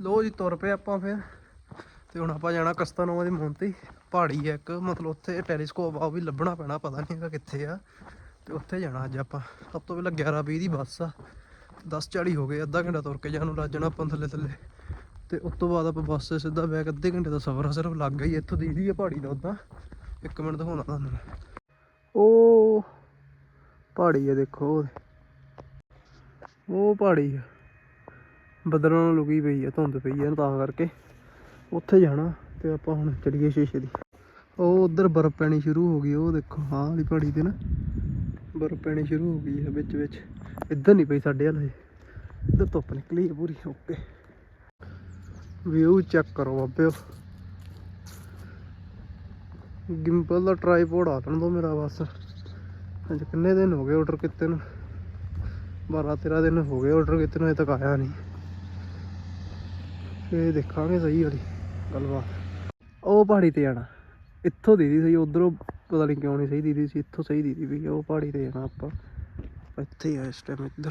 ਲੋ ਜੀ, ਤੁਰ ਪਏ ਆਪਾਂ ਫਿਰ। ਤੇ ਹੁਣ ਆਪਾਂ ਜਾਣਾ ਕਸਤਾਨੋਵਾ ਦੀ ਮੌਂਤੀ। ਪਹਾੜੀ ਹੈ ਇੱਕ, ਮਤਲਬ ਉੱਥੇ ਟੈਲੀਸਕੋਪ ਆ, ਉਹ ਵੀ ਲੱਭਣਾ ਪੈਣਾ, ਪਤਾ ਨਹੀਂ ਹੈਗਾ ਕਿੱਥੇ ਆ। ਤੇ ਉੱਥੇ ਜਾਣਾ ਅੱਜ ਆਪਾਂ। ਸਭ ਤੋਂ ਪਹਿਲਾਂ 11:20 ਦੀ ਬੱਸ ਆ। 10:40 ਹੋ ਗਏ, ਅੱਧਾ ਘੰਟਾ ਤੁਰ ਕੇ ਜਾਣ ਨੂੰ ਲੱਗ ਜਾਣਾ ਆਪਾਂ ਥੱਲੇ ਥੱਲੇ। ਤੇ ਉਸ ਤੋਂ ਬਾਅਦ ਆਪਾਂ ਬੱਸ 'ਤੇ ਸਿੱਧਾ ਬੈਕ, ਅੱਧੇ ਘੰਟੇ ਦਾ ਸਫ਼ਰ ਆ, ਸਿਰਫ ਲੱਗ ਗਈ ਇੱਥੋਂ ਦੀ ਆ ਪਹਾੜੀ ਦਾ ਉਦਾਂ। ਇੱਕ ਮਿੰਟ ਦਿਖਾਉਣਾ ਤੁਹਾਨੂੰ ਉਹ ਪਹਾੜੀ ਆ ਦੇਖੋ। ਉਹ ਪਹਾੜੀ ਆ। ਬੱਦਲਾਂ ਨਾਲ ਲੁਕੀ ਪਈ ਆ, ਧੁੰਦ ਪਈ ਆ ਤਾਂ ਕਰਕੇ। ਉੱਥੇ ਜਾਣਾ ਤੇ ਆਪਾਂ ਹੁਣ ਚੜੀਏ ਸ਼ੀਸ਼ੇ ਦੀ। ਉਹ ਉਧਰ ਬਰਫ਼ ਪੈਣੀ ਸ਼ੁਰੂ ਹੋ ਗਈ, ਉਹ ਦੇਖੋ ਹਾਂ ਵਾਲੀ ਪਹਾੜੀ ਤੇ ਨਾ। ਬਰਫ਼ ਪੈਣੀ ਸ਼ੁਰੂ ਹੋ ਗਈ ਹੈ ਵਿੱਚ ਵਿੱਚ। ਇੱਧਰ ਨਹੀਂ ਪਈ ਸਾਡੇ ਹਲੇ ਇੱਧਰ ਧੁੱਪ ਨਿਕਲੀ ਹੈ ਪੂਰੀ, ਓਕੇ। ਵਿਊ ਚੈੱਕ ਕਰੋ ਬਾਬਿਓ ਗਿੰਪਲ ਦਾ ਟ੍ਰਾਈਪੋਡ ਆ ਲੈਣ ਦੋ ਮੇਰਾ ਬਸ। ਅੱਜ ਕਿੰਨੇ ਦਿਨ ਹੋ ਗਏ ਆਰਡਰ ਕੀਤੇ ਨੂੰ? 12 13 ਦਿਨ ਹੋ ਗਏ ਆਰਡਰ ਕੀਤੇ ਨੂੰ ਅਜੇ ਤੱਕ ਆਇਆ ਨਹੀਂ ਫੇਰ ਦੇਖਾਂਗੇ ਸਹੀ ਵਾਲੀ ਗੱਲਬਾਤ। ਉਹ ਪਹਾੜੀ ਤੇ ਜਾਣਾ। ਇੱਥੋਂ ਦੀਦੀ ਸਹੀ, ਉਧਰੋਂ ਪਤਾ ਨਹੀਂ ਕਿਉਂ ਨਹੀਂ ਸਹੀ ਦੀਦੀ ਸੀ, ਇੱਥੋਂ ਸਹੀ ਦੀਦੀ ਵੀ ਉਹ ਪਹਾੜੀ ਤੇ ਜਾਣਾ ਆਪਾਂ। ਇੱਥੇ ਹੀ ਆ ਇਸ ਟਾਈਮ ਇੱਧਰ।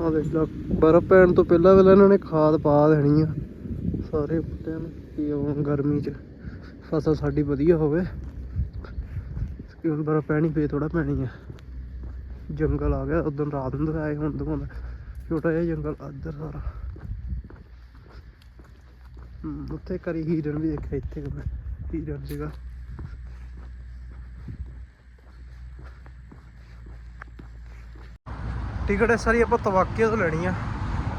ਆ ਦੇਖ ਲਾ, ਬਰਫ਼ ਪੈਣ ਤੋਂ ਪਹਿਲਾਂ ਪਹਿਲਾਂ ਇਹਨਾਂ ਨੇ ਖਾਦ ਪਾ ਦੇਣੀ ਆ। ਸਾਰੇ ਬੂਟਿਆਂ ਨੂੰ ਕਿ ਉਹ ਗਰਮੀ 'ਚ ਫਸਲ ਸਾਡੀ ਵਧੀਆ ਹੋਵੇ। ਕਿ ਹੁਣ ਬਰਫ਼ ਪੈਣੀ, ਫੇਰ ਥੋੜਾ ਪੈਣੀ ਆ। ਜੰਗਲ ਆ ਗਿਆ, ਉਦੋਂ ਰਾਤ ਨੂੰ ਦਿਖਾਇਆ ਹੁਣ ਦਿਖਾਉਂਦਾ। ਛੋਟਾ ਜਿਹਾ ਜੰਗਲ ਇੱਧਰ ਸਾਰਾ। ਉੱਥੇ ਕਰੀ ਹੀਰਨ ਵੀ ਦੇਖਿਆ, ਇੱਥੇ ਕਿ ਹੀਰਨ ਸੀਗਾ। ਟਿਕਟ ਇਸ ਵਾਰੀ ਆਪਾਂ ਤਵਾਕੀਆ ਤੋਂ ਲੈਣੀ ਆ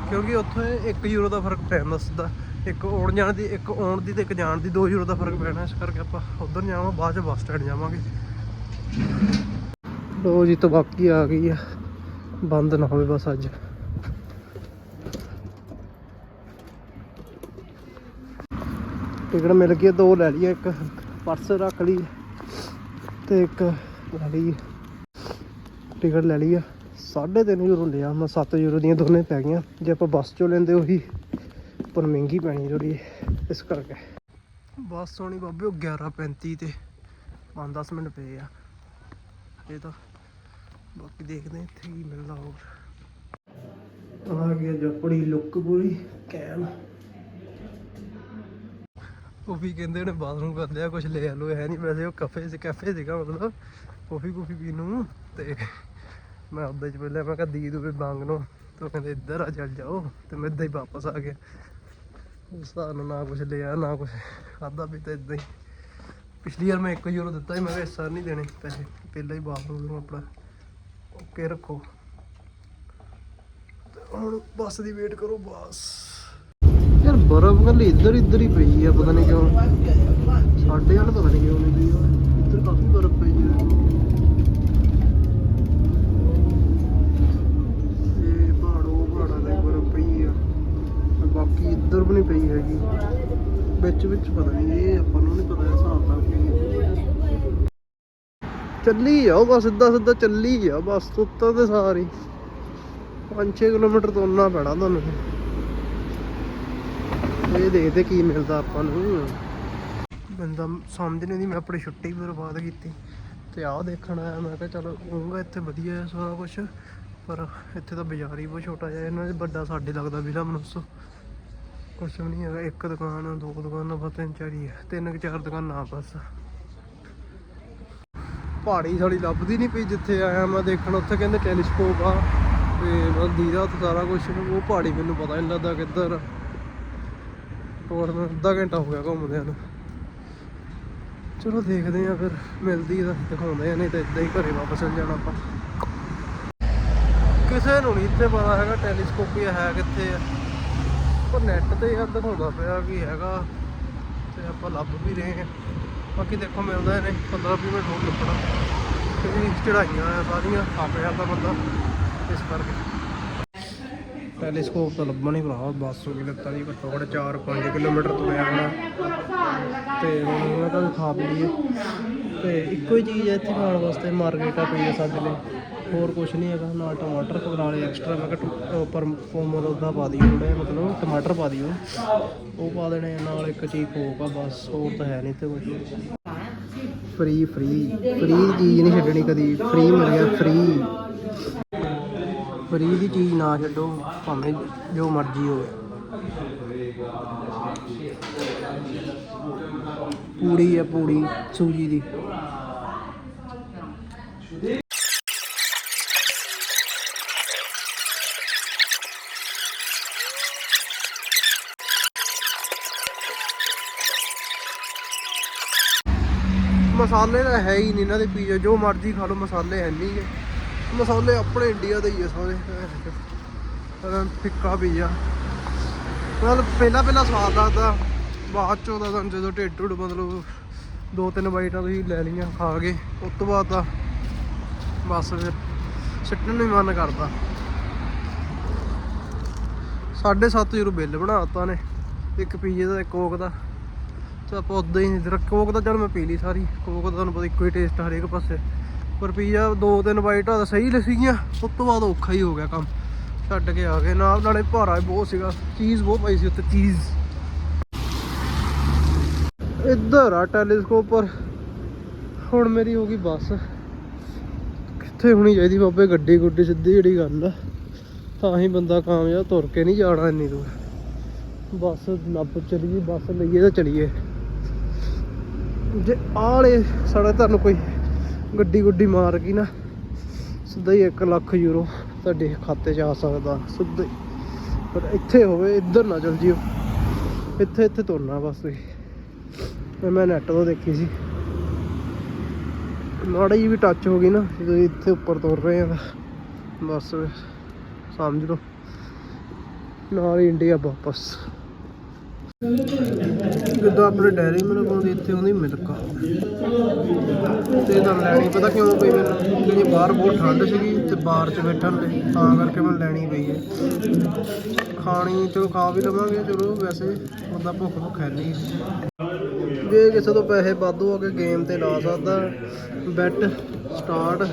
ਕਿਉਂਕਿ ਉੱਥੇ 1 ਯੂਰੋ ਦਾ ਫ਼ਰਕ ਪੈ ਸਿੱਧਾ। ਇੱਕ ਆਉਣ ਜਾਣ ਦੀ, ਇੱਕ ਆਉਣ ਦੀ ਤੇ ਇੱਕ ਜਾਣ ਦੀ 2 ਯੂਰੋ ਦਾ ਫ਼ਰਕ ਪੈਣਾ, ਇਸ ਕਰਕੇ ਆਪਾਂ ਉਧਰ ਜਾਵਾਂ, ਬਾਅਦ ਚ ਬੱਸ ਸਟੈਂਡ ਜਾਵਾਂਗੇ। ਲੋ ਜੀ, ਤਵਾਕੀ ਆ ਗਈ ਆ। ਬੰਦ ਨਾ ਹੋਵੇ ਬਸ ਅੱਜ। ਟਿਕਟ ਮਿਲ ਗਈ ਦੋ ਲੈ ਲਈਏ, ਇੱਕ ਪਰਸ ਰੱਖ ਲਈ ਤੇ ਇੱਕ ਲੈ ਲਈ ਟਿਕਟ ਲੈ ਲਈ ਆ 3.5 ਯੂਰੋ ਲਿਆ ਮੈਂ 7 ਯੂਰੋ ਦੀਆਂ ਦੋਨੇ ਪੈ ਗਈਆਂ। ਜੇ ਆਪਾਂ ਬੱਸ ਚੋਂ ਲੈਂਦੇ ਉਹੀ ਪਰ ਮਹਿੰਗੀ ਪੈਣੀ ਜਿਹੜੀ ਇਸ ਕਰਕੇ। ਬੱਸ ਸੋਣੀ ਬਾਬੇ, ਉਹ 11:35 ਤੇ 5-10 ਮਿੰਟ ਪਏ ਆ। ਇਹ ਤਾਂ ਬਾਕੀ ਦੇਖਦੇ ਇੱਥੇ ਕੀ ਮਿਲਦਾ ਹੋਰ। ਆ ਗਿਆ ਜਪੜੀ ਲੁੱਕ ਪੂਰੀ ਕੈਮ ਉਹ ਕਹਿੰਦੇ ਨੇ ਬਾਥਰੂਮ ਕਰ ਲਿਆ ਕੁਝ ਲੈ ਲੋ ਹੈ ਨਹੀਂ ਵੈਸੇ ਉਹ ਕਫੇ ਸੀ ਕੈਫੇ ਸੀਗਾ ਮਤਲਬ ਕਾਫੀ ਕੁਫੀ ਪੀਣ ਨੂੰ ਤੇ ਮੈਂ ਉੱਦਾਂ ਚ ਪਹਿਲਾਂ ਮੈਂ ਕਿਹਾ ਦੀ ਦੂਵੇ ਬੰਗ ਨੂੰ ਤੇ ਕਹਿੰਦੇ ਇੱਧਰ ਆ ਚੱਲ ਜਾਓ, ਤੇ ਮੈਂ ਇੱਦਾਂ ਹੀ ਵਾਪਸ ਆ ਗਿਆ। ਉਸ ਹਿਸਾਬ ਨਾ ਕੁਝ ਲਿਆ, ਨਾ ਕੁਝ ਖਾਦਾ ਪੀਤਾ ਇੱਦਾਂ ਹੀ। ਪਿਛਲੀ ਵਾਰ ਮੈਂ 1 ਯੂਰੋ ਦਿੱਤਾ ਸੀ, ਮੈਂ ਕਿਹਾ ਇਸ ਵਾਰ ਨਹੀਂ ਦੇਣੇ ਪੈਸੇ, ਪਹਿਲਾਂ ਹੀ ਬਾਥਰੂਮ ਨੂੰ ਆਪਣਾ ਓਕੇ ਰੱਖੋ। ਹੁਣ ਬੱਸ ਦੀ ਵੇਟ ਕਰੋ, ਬਸ। ਬਰਫ਼ ਕੱਲੀ ਇੱਧਰ ਇੱਧਰ ਹੀ ਪਈ ਆ, ਪਤਾ ਨਹੀਂ ਕਿਉਂ। ਸਾਡੇ ਵਾਲ ਪਤਾ ਨਹੀਂ ਕਿਉਂ ਨਹੀਂ ਪਈ ਉਹ। ਇੱਧਰ ਕਾਫੀ ਬਰਫ਼ ਪਈ ਆ। ਇਹ ਪਹਾੜੋ ਪਹਾੜਾਂ ਦੇ ਬਰਫ਼ ਪਈ ਆ। ਤੇ ਬਾਕੀ ਇੱਧਰ ਵੀ ਨਹੀਂ ਪਈ ਹੈਗੀ। ਵਿੱਚ ਵਿੱਚ ਪਤਾ ਨਹੀਂ ਇਹ ਆਪਾਂ ਨੂੰ ਨਹੀਂ ਪਤਾ ਇਹ ਹਿਸਾਬ ਦਾ ਕੀ ਹੈ। ਚੱਲੀ ਜਾਓ ਬਸ, ਸਿੱਧਾ ਸਿੱਧਾ ਚੱਲੀ ਜਾ ਬਸ ਉੱਤਰ ਤੇ ਸਾਰੀ 5-6 ਕਿਲੋਮੀਟਰ ਤੁਰਨਾ ਪੈਣਾ ਤੁਹਾਨੂੰ। ਇਹ ਦੇਖਦੇ ਕੀ ਮਿਲਦਾ ਆਪਾਂ ਨੂੰ। ਬੰਦਾ ਸਮਝ ਨਹੀਂ ਮੈਂ ਆਪਣੀ ਛੁੱਟੀ ਵੀ ਬਰਬਾਦ ਕੀਤੀ। ਤੇ ਆਹ ਦੇਖਣ ਆਇਆ ਮੈਂ ਕਿਹਾ ਚਲੋ ਹੋਊਗਾ ਇੱਥੇ ਵਧੀਆ ਹੈ ਸਾਰਾ ਕੁਝ ਪਰ ਇੱਥੇ ਤਾਂ ਬਾਜ਼ਾਰ ਹੀ ਬਹੁਤ ਛੋਟਾ ਜਿਹਾ, ਇਹਨਾਂ ਦੇ ਵੱਡਾ ਸਾਡੇ ਲੱਗਦਾ ਵਿਲਾ ਮਨੁੱਸੋ। ਕੁਛ ਵੀ ਨਹੀਂ ਹੈਗਾ, ਇੱਕ ਦੁਕਾਨ, ਦੋ ਦੁਕਾਨਾਂ, ਬਸ ਤਿੰਨ ਚਾਰ ਹੀ ਤਿੰਨ ਕੁ ਚਾਰ ਦੁਕਾਨਾਂ ਬਸ। ਪਹਾੜੀ ਸਾਡੀ ਲੱਭਦੀ ਨਹੀਂ ਪਈ ਜਿੱਥੇ ਆਇਆ ਮੈਂ ਦੇਖਣ, ਉੱਥੇ ਕਹਿੰਦੇ ਟੈਲੀਸਕੋਪ ਆ। ਤੇ ਬਸ ਦੀਦਾ ਉੱਥੇ ਸਾਰਾ ਕੁਝ ਉਹ ਪਹਾੜੀ ਮੈਨੂੰ ਪਤਾ ਨਹੀਂ ਲੱਗਦਾ ਕਿੱਧਰ। ਆ। ਹੋਰ ਮੈਂ ਅੱਧਾ ਘੰਟਾ ਹੋ ਗਿਆ ਘੁੰਮਦਿਆਂ ਨੂੰ। ਚਲੋ ਦੇਖਦੇ ਆ ਫਿਰ, ਮਿਲਦੀ ਤਾਂ ਦਿਖਾਉਂਦੇ ਆ, ਨਹੀਂ ਤਾਂ ਇਦਾਂ ਹੀ ਘਰੇ ਵਾਪਸ ਚਲ ਜਾਣਾ ਆਪਾਂ। ਕਿਸੇ ਨੂੰ ਨਹੀਂ ਇੱਥੇ ਪਤਾ ਹੈਗਾ ਟੈਲੀਸਕੋਪ ਹੈ ਕਿੱਥੇ ਆ। ਪਰ ਨੈਟ ਤੇ ਯਾਰ ਦਿਖਾਉਂਦਾ ਪਿਆ ਕਿ ਹੈਗਾ ਤੇ ਆਪਾਂ ਲੱਭ ਵੀ ਰਹੇ ਆ ਬਾਕੀ ਦੇਖੋ ਮਿਲਦਾ ਨੇ 15 20 ਮਿੰਟ ਹੋਰ ਲੱਭਣਾ। ਕਿਉਂਕਿ ਚੜਾਈਆਂ ਆ ਸਾਰੀਆਂ ਥੱਕ ਜਾਂਦਾ ਬੰਦਾ ਇਸ ਕਰਕੇ। ਟੈਲੀਸਕੋਪ ਤਾਂ ਲੱਭਣਾ ਹੀ ਭਰਾ ਬੱਸ ਹੋ ਗਈ ਲੱਤਾਂ ਦੀ ਘੱਟੋ ਘੱਟ 4-5 ਕਿਲੋਮੀਟਰ ਤੁਰਿਆ ਹੋਣਾ। ਤੇ ਹੁਣ ਮੈਂ ਤਾਂ ਖਾ ਪੀ ਲਈਏ ਤੇ ਇੱਕੋ ਹੀ ਚੀਜ਼ ਹੈ, ਇੱਥੇ ਖਾਣ ਵਾਸਤੇ ਮਾਰਗੇਟਾ ਪਈ ਸਾਡੇ ਲਈ। ਹੋਰ ਕੁਝ ਨਹੀਂ ਹੈਗਾ ਨਾਲ ਟਮਾਟਰ ਪਕੜਾ ਲਏ ਐਕਸਟਰਾ ਮੈਂ ਕਿਹਾ ਉੱਪਰ ਫੋਮਲ ਉਹਦਾ ਪਾ ਦਿਓ ਥੋੜ੍ਹਾ ਮਤਲਬ ਟਮਾਟਰ ਪਾ ਦਿਓ ਉਹ ਪਾ ਦੇਣੇ ਨਾਲ ਇੱਕ ਚੀਜ਼ ਕੋਕ ਆ, ਬਸ। ਹੋਰ ਤਾਂ ਹੈ ਨਹੀਂ ਤੇ ਕੁਝ ਫ੍ਰੀ ਫ੍ਰੀ। ਫ੍ਰੀ ਚੀਜ਼ ਨਹੀਂ ਛੱਡਣੀ ਕਦੀ। ਫ੍ਰੀ ਮਿਲ ਗਿਆ, ਫ੍ਰੀ। ਫਰੀ ਦੀ ਚੀਜ਼ ਨਾ ਛੱਡੋ, ਭਾਵੇਂ ਜੋ ਮਰਜ਼ੀ ਹੋਵੇ। ਪੂੜੀ ਹੈ ਪੂੜੀ, ਸੂਜੀ ਦੀ। ਮਸਾਲੇ ਤਾਂ ਹੈ ਹੀ ਨਹੀਂ ਇਹਨਾਂ ਦੇ ਪੀਜ਼ਾ, ਜੋ ਮਰਜ਼ੀ ਖਾ ਲਓ, ਮਸਾਲੇ ਹੈ ਨਹੀਂ ਗੇ। ਮਸਾਲੇ ਆਪਣੇ ਇੰਡੀਆ ਦੇ ਹੀ ਆ ਸਾਰੇ। ਪਰ ਫਿੱਕਾ ਪੀਜ਼ਾ ਮਤਲਬ ਪਹਿਲਾਂ ਪਹਿਲਾਂ ਸਵਾਦ ਲੱਗਦਾ ਬਾਅਦ ਚੋਂ ਤਾਂ ਤੁਹਾਨੂੰ ਜਦੋਂ ਢਿੱਡ ਢੁੱਡ ਮਤਲਬ ਦੋ ਤਿੰਨ ਬਾਈਟਾਂ ਤੁਸੀਂ ਲੈ ਲਈਆਂ ਖਾ ਕੇ, ਉਸ ਤੋਂ ਬਾਅਦ ਤਾਂ ਬਸ ਫਿਰ ਸਿੱਟਣ ਨੂੰ ਹੀ ਮਨ ਕਰਦਾ। 7.5 ਯੂਰੋ ਬਿੱਲ ਬਣਾਤਾ ਨੇ, ਇੱਕ ਪੀਜ਼ੇ ਦਾ, ਇੱਕ ਕੋਕ ਦਾ, ਤੇ ਆਪਾਂ ਉਦਾਂ ਹੀ ਕੋਕ ਦਾ ਚਲ ਮੈਂ ਪੀ ਲਈ ਸਾਰੀ, ਕੋਕ ਦਾ ਤੁਹਾਨੂੰ ਪਤਾ ਇੱਕੋ ਹੀ ਟੇਸਟ ਹਰੇਕ ਪਾਸੇ। ਰੁਪਈਆ ਦੋ ਤਿੰਨ ਬਾਈਟਾਂ ਤਾਂ ਸਹੀ ਲੱਗੀਆਂ ਉਸ ਤੋਂ ਬਾਅਦ ਔਖਾ ਹੀ ਹੋ ਗਿਆ ਕੰਮ। ਛੱਡ ਕੇ ਆ ਗਏ ਨਾਲ, ਨਾਲੇ ਭਾਰਾ ਵੀ ਬਹੁਤ ਸੀਗਾ। ਚੀਜ਼ ਬਹੁਤ ਪਈ ਸੀ ਉੱਤੇ ਚੀਜ਼। ਇੱਧਰ ਆ ਟੈਲੀਸਕੋਪ ਪਰ। ਹੁਣ ਮੇਰੀ ਹੋ ਗਈ ਬੱਸ। ਕਿੱਥੇ ਹੋਣੀ ਚਾਹੀਦੀ ਬਾਬੇ, ਗੱਡੀ ਗੁੱਡੀ ਸਿੱਧੀ ਜਿਹੜੀ ਗੱਲ ਆ। ਤਾਂ ਹੀ ਬੰਦਾ ਕਾਮਯਾਬ ਤੁਰ ਕੇ ਨਹੀਂ ਜਾਣਾ ਇੰਨੀ ਦੂਰ। ਬੱਸ ਲੱਭ ਚਲੀਏ, ਬੱਸ ਲਈਏ ਤਾਂ ਚਲੀਏ। ਜੇ ਆਲੇ ਸਾਡਾ ਤੁਹਾਨੂੰ ਕੋਈ ਗੱਡੀ ਗੁੱਡੀ ਮਾਰ ਕੇ ਨਾ, ਸਿੱਧਾ ਹੀ 1 ਲੱਖ ਯੂਰੋ ਤੁਹਾਡੇ ਖਾਤੇ 'ਚ ਆ ਸਕਦਾ, ਸਿੱਧਾ ਹੀ। ਪਰ ਇੱਥੇ ਹੋਵੇ, ਇੱਧਰ ਨਾ ਚਲ ਜਿਓ। ਇੱਥੇ ਇੱਥੇ ਤੁਰਨਾ ਬਸ ਤੁਸੀਂ। ਮੈਂ ਨੈਟ ਤੋਂ ਦੇਖੀ ਸੀ। ਮਾੜੀ ਜਿਹੀ ਵੀ ਟੱਚ ਹੋ ਗਈ ਨਾ ਜਦੋਂ ਇੱਥੇ ਉੱਪਰ ਤੁਰ ਰਹੇ ਆ ਤਾਂ ਬਸ ਸਮਝ ਲਓ। ਨਾਲ ਹੀ ਇੰਡੀਆ ਵਾਪਸ। ਜਿੱਦਾਂ ਆਪਣੇ ਡੈਰੀ ਮਿਲਕ ਆਉਂਦੀ ਇੱਥੇ ਉਹਦੀ ਮਿਲਕ ਤੇ ਤਾਂ ਲੈਣੀ, ਪਤਾ ਕਿਉਂ ਪਈ ਮੈਨੂੰ? ਕਿ ਬਾਹਰ ਬਹੁਤ ਠੰਡ ਸੀਗੀ ਤੇ ਬਾਹਰ 'ਚ ਬੈਠਣ ਤੇ ਤਾਂ ਕਰਕੇ ਮੈਨੂੰ ਲੈਣੀ ਪਈ ਹੈ। ਖਾਣੀ ਚਲੋ ਖਾ ਵੀ ਲਵਾਂਗੇ, ਚਲੋ ਵੈਸੇ ਉਹਦਾ ਭੁੱਖ ਭੁੱਖ ਹੈ ਨਹੀਂ। ਜੇ ਕਿਸੇ ਤੋਂ ਪੈਸੇ ਵਾਧੂ ਹੋ ਕੇ ਗੇਮ ਤੇ ਲਾ ਸਕਦਾ ਬੈਟ ਸਟਾਰਟ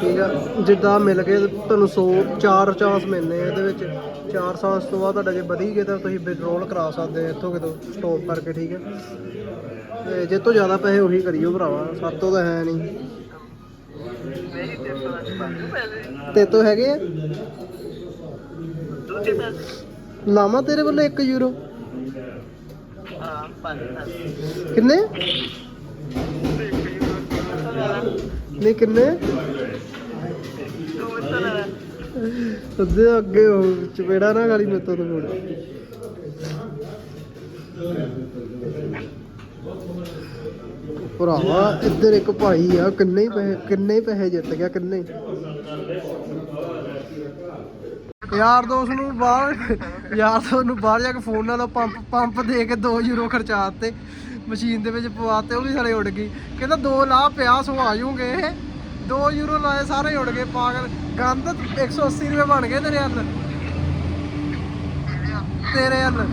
ਠੀਕ ਆ? ਜਿੱਦਾਂ ਮਿਲ ਕੇ ਤੁਹਾਨੂੰ 100 ਚਾਰ ਚਾਂਸ ਮਿਲਨੇ ਆ ਇਹਦੇ ਵਿੱਚ। ਚਾਰ ਚਾਂਸ ਤੋਂ ਬਾਅਦ ਤੁਹਾਡਾ ਜੇ ਵਧੀ ਗਏ ਤਾਂ ਤੁਸੀਂ ਵਿਡਰੋਲ ਕਰਾ ਸਕਦੇ ਆ ਇੱਥੋਂ ਕਿਤੋਂ ਸਟਾਪ ਕਰਕੇ ਠੀਕ ਹੈ ਤੇ ਜੇ ਤੋਂ ਜ਼ਿਆਦਾ ਪੈਸੇ ਉਹੀ ਕਰਿਓ ਭਰਾਵਾ ਸਾਤੋਂ ਤਾਂ ਹੈ ਨਹੀਂ। ਤੇ ਤੋਂ ਹੈਗੇ ਆ? ਲਾਵਾਂ ਤੇਰੇ ਵੱਲੋਂ 1 ਯੂਰੋ ਕਿੰਨੇ? ਨਹੀਂ ਕਿੰਨੇ? ਅੱਧੇ ਅੱਗੇ ਹੋ, ਚਪੇੜਾ ਨਾ ਗਾਲੀ ਮੇਤੋਂ ਤੋਂ ਮੋੜ। ਭਰਾਵਾ, ਇੱਧਰ ਇੱਕ ਭਾਈ ਆ, ਕਿੰਨੇ ਹੀ ਪੈਸੇ, ਕਿੰਨੇ ਹੀ ਪੈਸੇ ਜਿੱਤ ਗਿਆ, ਕਿੰਨੇ? ਯਾਰ ਦੋਸਤ ਨੂੰ ਬਾਹਰ ਯਾਰ ਦੋਸਤ ਨੂੰ ਬਾਹਰ ਜਾ ਕੇ ਫੋਨ ਨਾਲ ਪੰਪ ਪੰਪ ਦੇ ਕੇ 2 ਯੂਰੋ ਖਰਚਾਤੇ ਮਸ਼ੀਨ ਦੇ ਵਿੱਚ ਪਵਾਤੇ ਉਹ ਵੀ ਸਾਰੇ ਉੱਡ ਗਈ। ਕਹਿੰਦਾ 2 ਲਾ ਪਿਆ ਸੋ ਆ ਜੂਗੇ 2 ਯੂਰੋ ਲਾਏ ਸਾਰੇ ਉੱਡ ਗਏ ਪਾਗਲ। ਗੰਦ 180 ਰੁਪਏ ਬਣ ਗਏ ਤੇਰੇ ਹੱਲ। ਤੇਰੇ ਹੱਲ।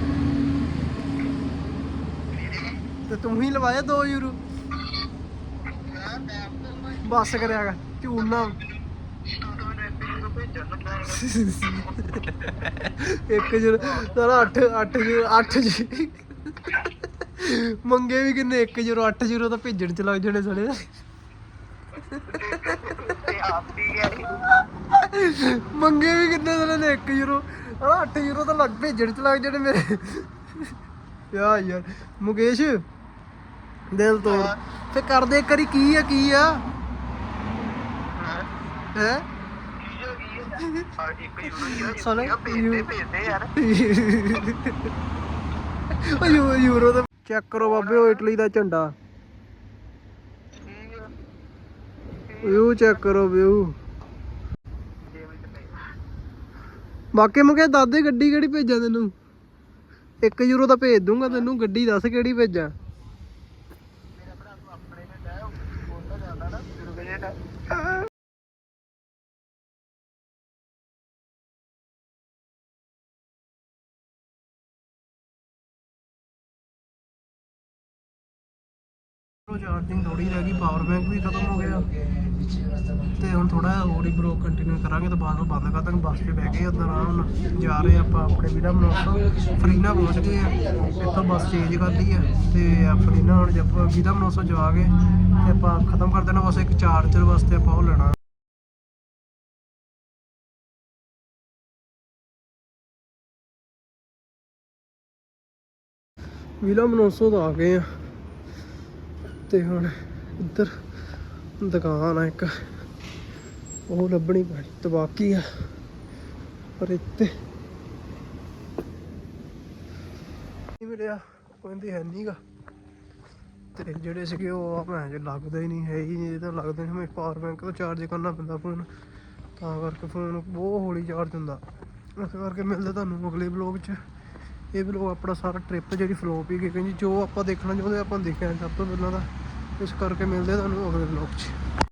ਤੇ ਤੂੰ ਹੀ ਲਵਾਇਆ 2 ਯੂਰੋ ਬਸ ਕਰਿਆਗਾ ਇੱਕ ਜਰ ਸਾਲਾ 8 8 ਜਰ 8 ਜੀ ਮੰਗੇ ਵੀ ਕਿੰਨੇ 1 ਜਰੋ 8 ਜਰੋ ਤਾਂ ਭੇਜਣ ਚ ਲੱਗ ਜਾਣੇ ਸਾਲੇ। ਮੰਗੇ ਵੀ ਕਿੰਨੇ ਸਾਲੇ ਨੇ 1 ਯੂਰੋ ਆ 8 ਯੂਰੋ ਤਾਂ ਲੱਗ ਭੇਜਣ ਚ ਲੱਗ ਜਾਣੇ ਮੇਰੇ। ਯਾ ਯਾਰ ਮੁਕੇਸ਼ ਦਿਲ ਤੋੜ। ਫੇ ਕਰਦੇ ਕਰੀ ਕੀ ਆ ਕੀ ਆ? ਹੈ? ਸਾਲੇ ਉਹ ਯੂ- ਯੂਰੋ ਦਾ ਚੈੱਕ ਕਰੋ ਬਾਬੇ ਉਹ ਇਟਲੀ ਦਾ ਝੰਡਾ। ਵਿਊ ਚੈੱਕ ਕਰੋ ਵਿਊ। ਬਾਕੀ ਮੈਂ ਕਿਹਾ ਦਾਦੇ ਗੱਡੀ ਕਿਹੜੀ ਭੇਜਾਂ ਤੈਨੂੰ? 1 ਯੂਰੋ ਤਾਂ ਭੇਜ ਦੂੰਗਾ ਤੈਨੂੰ ਗੱਡੀ ਦੱਸ ਕਿਹੜੀ ਭੇਜਾਂ? ਚਾਰਜਿੰਗ ਥੋੜੀ ਰਹਿ ਗਈ ਪਾਵਰ ਬੈਂਕ ਵੀ ਖਤਮ ਹੋ ਗਿਆ। ਤੇ ਹੁਣ ਥੋੜਾ ਹੋਰ ਹੀ ਬਰੋ ਕੰਟੀਨਿਊ ਕਰਾਂਗੇ ਤਾਂ ਬਾਅਦ ਬੰਦ ਕਰ ਦਾਂਗੇ, ਬੱਸ 'ਤੇ ਬਹਿ ਗਏ ਉਧਰ ਆਉਣ ਜਾ ਰਹੇ ਆਪਾਂ ਆਪਣੇ ਵੀਰਾ ਬਣਾ ਤੋਂ ਫਰੀਨਾ ਪਹੁੰਚ ਗਏ ਆ। ਇੱਥੋਂ ਬੱਸ ਚੇਂਜ ਕਰ ਲਈ ਆ। ਤੇ ਫਰੀਨਾ ਹੁਣ ਜੱਪ ਵੀਰਾ ਬਣਾ ਤੋਂ ਜਾ ਕੇ ਤੇ ਆਪਾਂ ਖਤਮ ਕਰ ਦੇਣਾ, ਬਸ ਇੱਕ ਚਾਰਜਰ ਵਾਸਤੇ ਆਪਾਂ ਉਹ ਲੈਣਾ। ਵੀਲਾ ਮਨੋਸੋ ਦਾ ਆ ਗਏ ਆ। ਤੇ ਹੁਣ ਇੱਧਰ ਦੁਕਾਨ ਆ ਇੱਕ। ਉਹ ਲੱਭਣੀ ਪੈਣੀ ਤੇ ਬਾਕੀ ਆ। ਪਰ ਇੱਥੇ ਨਹੀਂ ਮਿਲਿਆ ਕਹਿੰਦੇ ਹੈ ਨਹੀਂਗਾ ਤੇ ਜਿਹੜੇ ਸੀਗੇ ਉਹ ਆ ਭੈਣ ਚ ਲੱਗਦੇ ਹੀ ਨਹੀਂ ਹੈ ਹੀ ਨਹੀਂ ਇਹ ਤਾਂ ਲੱਗਦਾ ਨਹੀਂ ਮੈਂ ਪਾਵਰ ਬੈਂਕ ਤੋਂ ਚਾਰਜ ਕਰਨਾ ਪੈਂਦਾ ਫੋਨ ਤਾਂ ਕਰਕੇ ਫੋਨ ਬਹੁਤ ਹੌਲੀ ਚਾਰਜ ਹੁੰਦਾ। ਇਸ ਕਰਕੇ ਮਿਲਦਾ ਤੁਹਾਨੂੰ ਅਗਲੇ ਵਲੌਗ 'ਚ। ਇਹ ਵਲੌਗ ਆਪਣਾ ਸਾਰਾ ਟ੍ਰਿਪ ਜਿਹੜੀ ਫਲੋਪ ਹੀ ਗਈ, ਕਹਿੰਦੀ ਜੋ ਆਪਾਂ ਦੇਖਣਾ ਚਾਹੁੰਦੇ ਆਪਾਂ ਦੇਖਿਆ ਸਭ ਤੋਂ ਪਹਿਲਾਂ ਤਾਂ। ਇਸ ਕਰਕੇ ਮਿਲਦੇ ਤੁਹਾਨੂੰ ਅਗਲੇ ਵਲੌਗ 'ਚ।